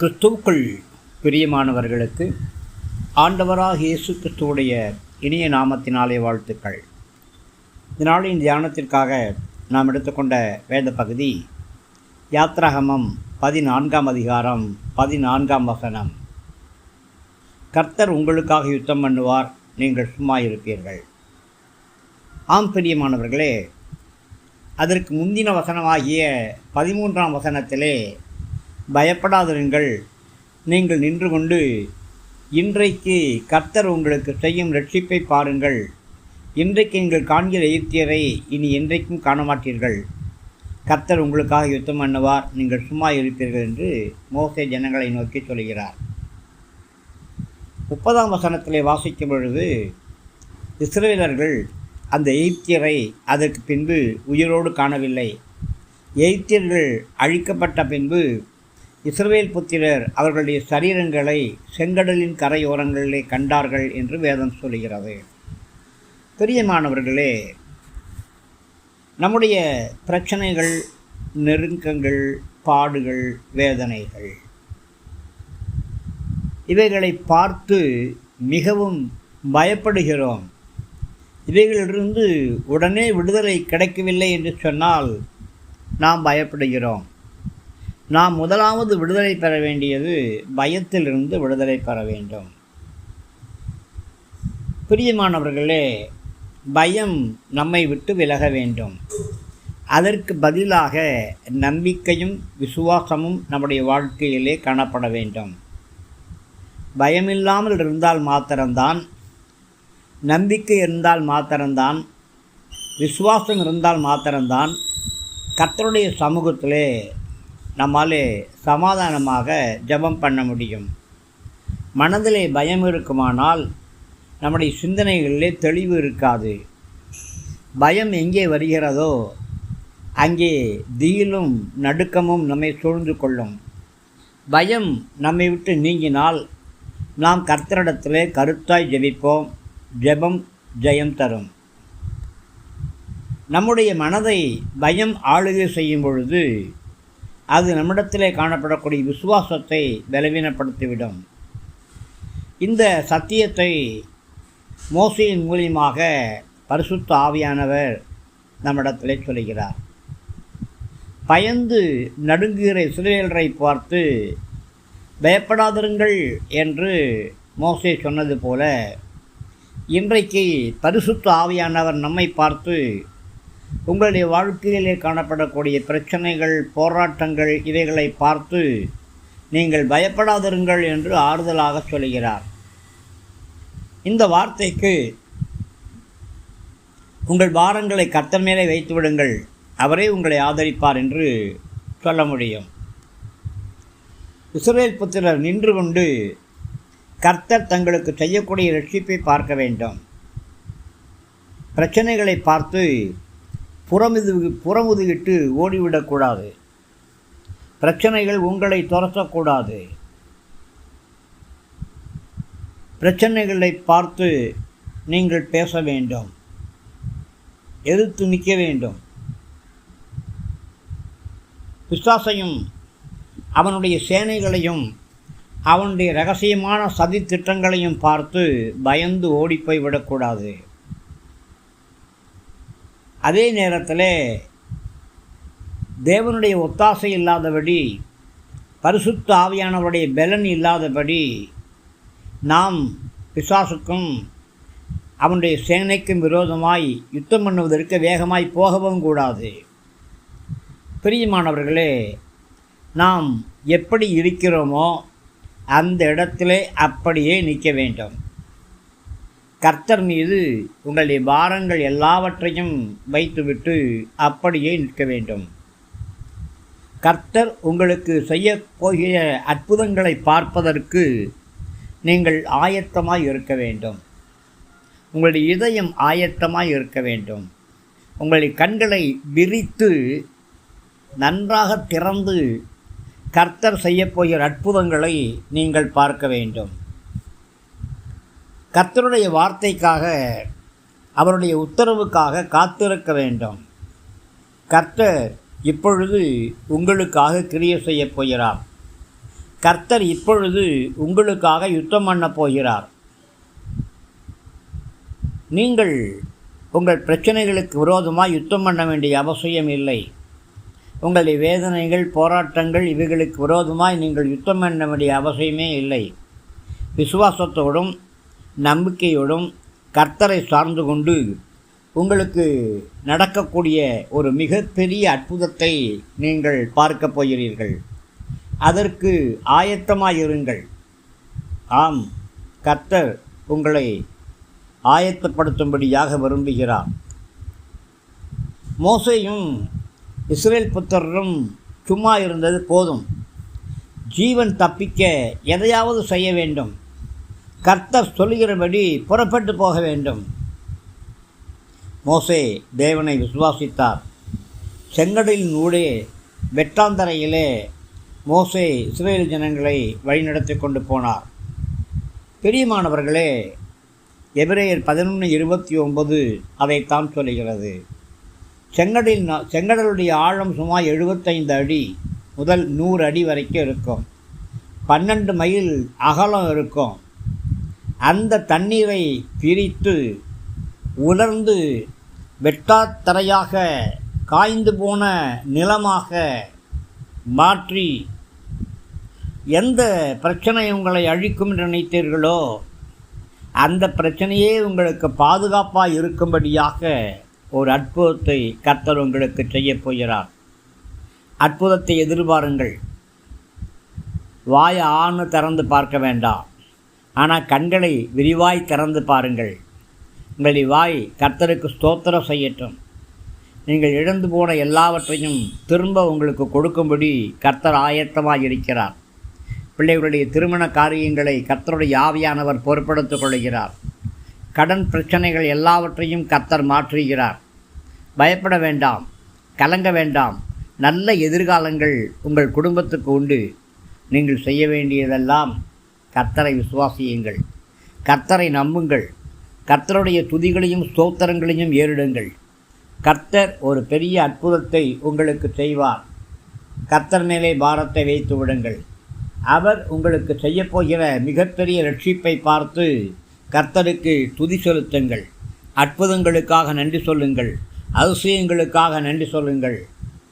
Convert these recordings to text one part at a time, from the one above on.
கிறிஸ்துவுக்குள் பிரியமானவர்களுக்கு ஆண்டவராக இயேசு கிறிஸ்துவுடைய இனிய நாமத்தினாலே வாழ்த்துக்கள். இந்த நாளின் தியானத்திற்காக நாம் எடுத்துக்கொண்ட வேத பகுதி யாத்ராகமம் பதினான்காம் அதிகாரம் பதினான்காம் வசனம். கர்த்தர் உங்களுக்காக யுத்தம் பண்ணுவார் நீங்கள் சும்மா இருப்பீர்கள். ஆம் பிரியமானவர்களே அதற்கு முந்தின வசனமாகிய பதிமூன்றாம் வசனத்திலே பயப்படாதிருங்கள். நீங்கள் நின்று கொண்டு இன்றைக்கு கர்த்தர் உங்களுக்கு செய்யும் ரட்சிப்பை பாருங்கள். இன்றைக்கு நீங்கள் காண்கிற எகிப்தியரை இனி என்றைக்கும் காண மாட்டீர்கள் கர்த்தர் உங்களுக்காக யுத்தம் பண்ணுவார். நீங்கள் சும்மா இருப்பீர்கள் என்று மோசே ஜனங்களை நோக்கி சொல்கிறார். முப்பதாம் வசனத்திலே வாசிக்கும் பொழுது இஸ்ரேலர்கள் அந்த எகிப்தியரை அதற்கு பின்பு உயிரோடு காணவில்லை. எகிப்தியர்கள் அழிக்கப்பட்ட பின்பு இஸ்ரவேல் புத்திரர் அவர்களுடைய சரீரங்களை செங்கடலின் கரையோரங்களிலே கண்டார்கள் என்று வேதம் சொல்கிறது பிரியமானவர்களே நம்முடைய பிரச்சனைகள் நெருக்கங்கள் பாடுகள் வேதனைகள் இவைகளை பார்த்து மிகவும் பயப்படுகிறோம். இவைகளிலிருந்து உடனே விடுதலை கிடைக்கவில்லை என்று சொன்னால் நாம் பயப்படுகிறோம். நாம் முதலாவது விடுதலை பெற வேண்டியது பயத்திலிருந்து விடுதலை பெற வேண்டும். பிரியமானவர்களே பயம் நம்மை விட்டு விலக வேண்டும். அதற்கு பதிலாக நம்பிக்கையும் விசுவாசமும் நம்முடைய வாழ்க்கையிலே காணப்பட வேண்டும். பயமில்லாமல் இருந்தால் மாத்திரம்தான் நம்பிக்கை இருந்தால் மாத்திரம்தான் விசுவாசம் இருந்தால் மாத்திரம்தான் கத்தருடைய சமூகத்திலே நம்மாலே சமாதானமாக ஜெபம் பண்ண முடியும். மனதிலே பயம் இருக்குமானால் நம்முடைய சிந்தனைகளிலே தெளிவு இருக்காது. பயம் எங்கே வருகிறதோ அங்கே தீயிலும் நடுக்கமும் நம்மை சூழ்ந்து கொள்ளும். பயம் நம்மை விட்டு நீங்கினால் நாம் கர்த்தரிடத்திலே கருத்தாய் ஜெபிப்போம் ஜெபம் ஜெயம் தரும். நம்முடைய மனதை பயம் ஆளுகை செய்யும் பொழுது அது நம்மிடத்திலே காணப்படக்கூடிய விசுவாசத்தை பலவீனப்படுத்திவிடும். இந்த சத்தியத்தை மோசையின் மூலியமாக பரிசுத்த ஆவியானவர் நம்மிடத்திலே சொல்கிறார் பயந்து நடுங்குகிற இஸ்ரேலரை பார்த்து பயப்படாதிருங்கள் என்று மோசே சொன்னது போல இன்றைக்கு பரிசுத்த ஆவியானவர் நம்மை பார்த்து உங்களுடைய வாழ்க்கையிலே காணப்படக்கூடிய பிரச்சனைகள் போராட்டங்கள் இவைகளை பார்த்து நீங்கள் பயப்படாதிருங்கள் என்று ஆறுதலாக சொல்கிறார். இந்த வார்த்தைக்கு உங்கள் பாரங்களை கர்த்தர் மேலே வைத்து விடுங்கள். அவரே உங்களை ஆதரிப்பார் என்று சொல்ல முடியும். இஸ்ரேல் புத்திரர் நின்று கொண்டு கர்த்தர் தங்களுக்கு செய்யக்கூடிய ரட்சிப்பை பார்க்க வேண்டும். பிரச்சனைகளை பார்த்து புறமுது புறமுதுகிட்டு ஓடிவிடக்கூடாது. பிரச்சனைகள் உங்களை துரத்தக்கூடாது. பிரச்சனைகளை பார்த்து நீங்கள் பேச வேண்டும். எதிர்த்து நிற்க வேண்டும். பிசாசையும் அவனுடைய சேனைகளையும் அவனுடைய ரகசியமான சதி திட்டங்களையும் பார்த்து பயந்து ஓடிப்போய் விடக்கூடாது. அதே நேரத்தில் தேவனுடைய ஒத்தாசை இல்லாதபடி பரிசுத்த ஆவியானவருடைய பலன் இல்லாதபடி நாம் பிசாசுக்கும் அவனுடைய சேனைக்கும் விரோதமாய் யுத்தம் பண்ணுவதற்கு வேகமாய் போகவும் கூடாது. பிரியமானவர்களே நாம் எப்படி இருக்கிறோமோ அந்த இடத்திலே அப்படியே நிற்க வேண்டும். கர்த்தர் மீது உங்களுடைய பாரங்கள் எல்லாவற்றையும் வைத்துவிட்டு அப்படியே நிற்க வேண்டும். கர்த்தர் உங்களுக்கு செய்யப்போகிற அற்புதங்களை பார்ப்பதற்கு நீங்கள் ஆயத்தமாய் இருக்க வேண்டும். உங்களுடைய இதயம் ஆயத்தமாக இருக்க வேண்டும். உங்களுடைய கண்களை விரித்து நன்றாக திறந்து கர்த்தர் செய்யப்போகிற அற்புதங்களை நீங்கள் பார்க்க வேண்டும். கர்த்தருடைய வார்த்தைக்காக அவருடைய உத்தரவுக்காக காத்திருக்க வேண்டும். கர்த்தர் இப்பொழுது உங்களுக்காக கிரிய செய்யப் போகிறார். கர்த்தர் இப்பொழுது உங்களுக்காக யுத்தம் பண்ணப் போகிறார். நீங்கள் உங்கள் பிரச்சனைகளுக்கு விரோதமாக யுத்தம் பண்ண வேண்டிய அவசியம் இல்லை. உங்களுடைய வேதனைகள் போராட்டங்கள் இவைகளுக்கு விரோதமாய் நீங்கள் யுத்தம் பண்ண வேண்டிய அவசியமே இல்லை. விசுவாசத்தோடும் நம்பிக்கையோடும் கர்த்தரை சார்ந்து கொண்டு உங்களுக்கு நடக்கக்கூடிய ஒரு மிகப்பெரிய அற்புதத்தை நீங்கள் பார்க்கப் போகிறீர்கள். அதற்கு ஆயத்தமாயிருங்கள். ஆம் கர்த்தர் உங்களை ஆயத்தப்படுத்தும்படியாக விரும்புகிறார். மோசையும் இஸ்ரேல் புத்தரும் சும்மா இருந்தது போதும். ஜீவன் தப்பிக்க எதையாவது செய்ய வேண்டும். கர்த்தர் சொல்லுகிறபடி புறப்பட்டு போக வேண்டும். மோசே தேவனை விசுவாசித்தார். செங்கடலின் ஊடே வெட்டாந்தரையிலே மோசே இஸ்ரேல் ஜனங்களை வழிநடத்தி கொண்டு போனார். பெரியமானவர்களே எபிரேயர் பதினொன்று இருபத்தி ஒன்பது அதைத்தான் சொல்லுகிறது. செங்கடலின் செங்கடலுடைய ஆழம் சுமார் எழுபத்தைந்து அடி முதல் நூறு அடி வரைக்கும் இருக்கும். பன்னெண்டு மைல் அகலம் இருக்கும். அந்த தண்ணீரை பிரித்து உலர்ந்து வெட்டாத்தரையாக காய்ந்து போன நிலமாக மாற்றி எந்த பிரச்சனை உங்களை அழிக்கும் என்று நினைத்தீர்களோ அந்த பிரச்சனையே உங்களுக்கு பாதுகாப்பாக இருக்கும்படியாக ஒரு அற்புதத்தை கர்த்தர் உங்களுக்கு செய்யப் போகிறார். அற்புதத்தை எதிர்பாருங்கள். வாய் ஆணு திறந்து பார்க்க வேண்டாம். ஆனால் கண்களை விரிவாய் திறந்து பாருங்கள். உங்களை வாய் கர்த்தருக்கு ஸ்தோத்திரம் செய்யட்டும். நீங்கள் இழந்து போன எல்லாவற்றையும் திரும்ப உங்களுக்கு கொடுக்கும்படி கர்த்தர் ஆயத்தமாக இருக்கிறார். பிள்ளைகளுடைய திருமண காரியங்களை கர்த்தருடைய ஆவியானவர் பொறுப்படுத்திக் கொள்கிறார். கடன் பிரச்சனைகள் எல்லாவற்றையும் கர்த்தர் மாற்றுகிறார். பயப்பட வேண்டாம் கலங்க வேண்டாம். நல்ல எதிர்காலங்கள் உங்கள் குடும்பத்துக்கு உண்டு. நீங்கள் செய்ய வேண்டியதெல்லாம் கர்த்தரை விசுவாசியுங்கள். கர்த்தரை நம்புங்கள். கர்த்தருடைய துதிகளையும் ஸ்தோத்திரங்களையும் ஏறிடுங்கள். கர்த்தர் ஒரு பெரிய அற்புதத்தை உங்களுக்கு செய்வார். கர்த்தர் மேலே பாரத்தை வைத்து விடுங்கள். அவர் உங்களுக்கு செய்யப்போகிற மிகப்பெரிய ரட்சிப்பை பார்த்து கர்த்தருக்கு துதி செலுத்துங்கள். அற்புதங்களுக்காக நன்றி சொல்லுங்கள். அதிசயங்களுக்காக நன்றி சொல்லுங்கள்.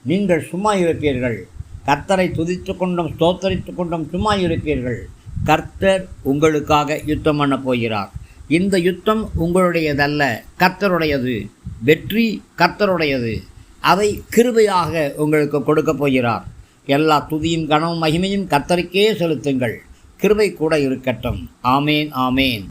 நீங்கள் சும்மா இருப்பீர்கள். கர்த்தரை துதித்து கொண்டும் ஸ்தோத்தரித்து கொண்டும் சும்மா இருப்பீர்கள். கர்த்தர் உங்களுக்காக யுத்தம் பண்ண போகிறார். இந்த யுத்தம் உங்களுடையதல்ல கர்த்தருடையது. வெற்றி கர்த்தருடையது. அதை கிருபையாக உங்களுக்கு கொடுக்கப் போகிறார். எல்லா துதியும் கனவும் மகிமையும் கர்த்தருக்கே செலுத்துங்கள். கிருபை கூட இருக்கட்டும். ஆமேன் ஆமேன்.